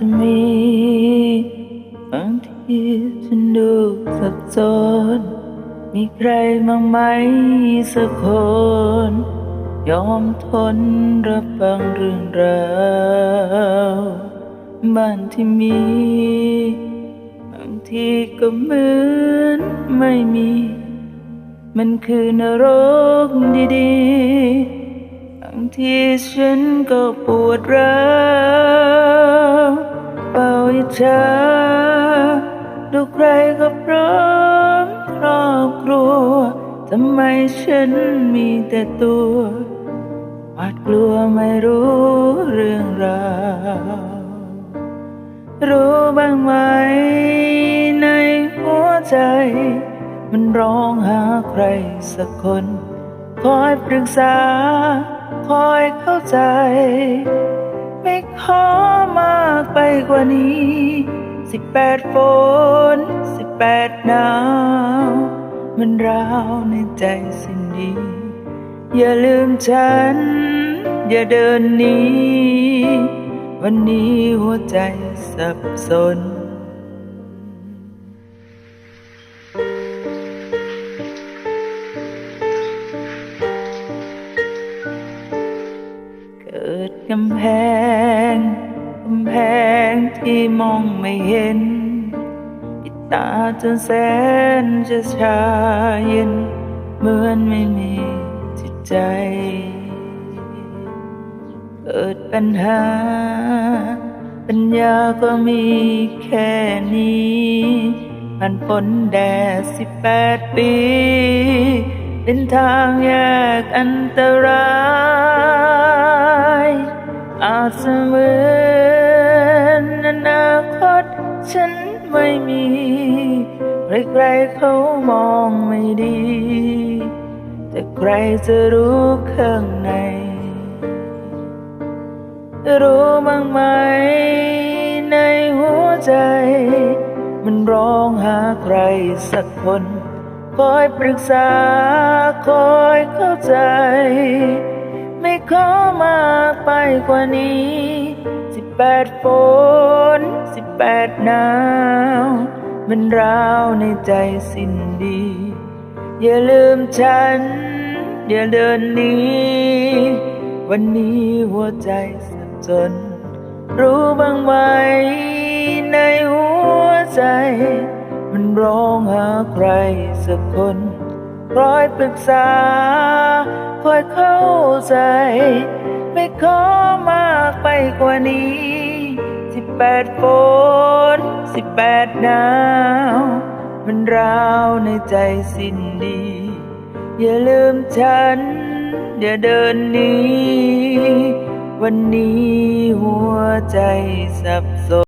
จะมีบางทีฉันดูสับสน มีใครบ้างไหมสักคน ยอมทนรับฟังเรื่องราวบ้านที่มี บางทีก็เหมือนไม่มี มันคือนรกดีๆ บางทีฉันก็ปวดร้าว เป่าอิจฉาดูใครก็พร้อมครอบครัวทำไมฉันมีแต่ตัวหวาดกลัวไม่รู้เรื่องราวรู้บ้างไหมในหัวใจ มันร้องหาใครสักคน คอยปรึกษา คอยเข้าใจ ไม่ขอ ไปกว่านี้ สิบแปดฝนสิบแปดหนาว มันร้าวในใจสิ้นดี อย่าลืมฉัน อย่าเดินหนีวันนี้หัวใจสับสนเกิดกำแพงกำแพง ที่มองไม่เห็นปิดตาจนแสนจะชาเย็น เหมือนไม่มีจิตใจ เกิดปัญหา ปัญญาก็มีแค่นี้มันผลแดดสิบแปดปี เป็นทางแยกอันตรายอาจเสมือน ฉันไม่มีใครๆเขามองไม่ดี แต่ใครจะรู้ข้างใน รู้บ้างไหมในหัวใจ มันร้องหาใครสักคน คอยปรึกษา คอยเข้าใจ ไม่ขอมากไปกว่านี้ แปดฝนสิบแปดหนาว มันร้าวในใจสิ้นดี อย่าลืมฉัน อย่าเดินหนีวันนี้หัวใจสับสนรู้บ้างไหมในหัวใจ มันร้องหาใครสักคนคอยปรึกษาคอยเข้าใจ ไม่ขอมา กไปกว่านี้ สิบแปดฝนสิบแปดหนาว มันร้าวในใจสิ้นดี อย่าลืมฉัน อย่าเดินหนีวันนี้หัวใจสับสน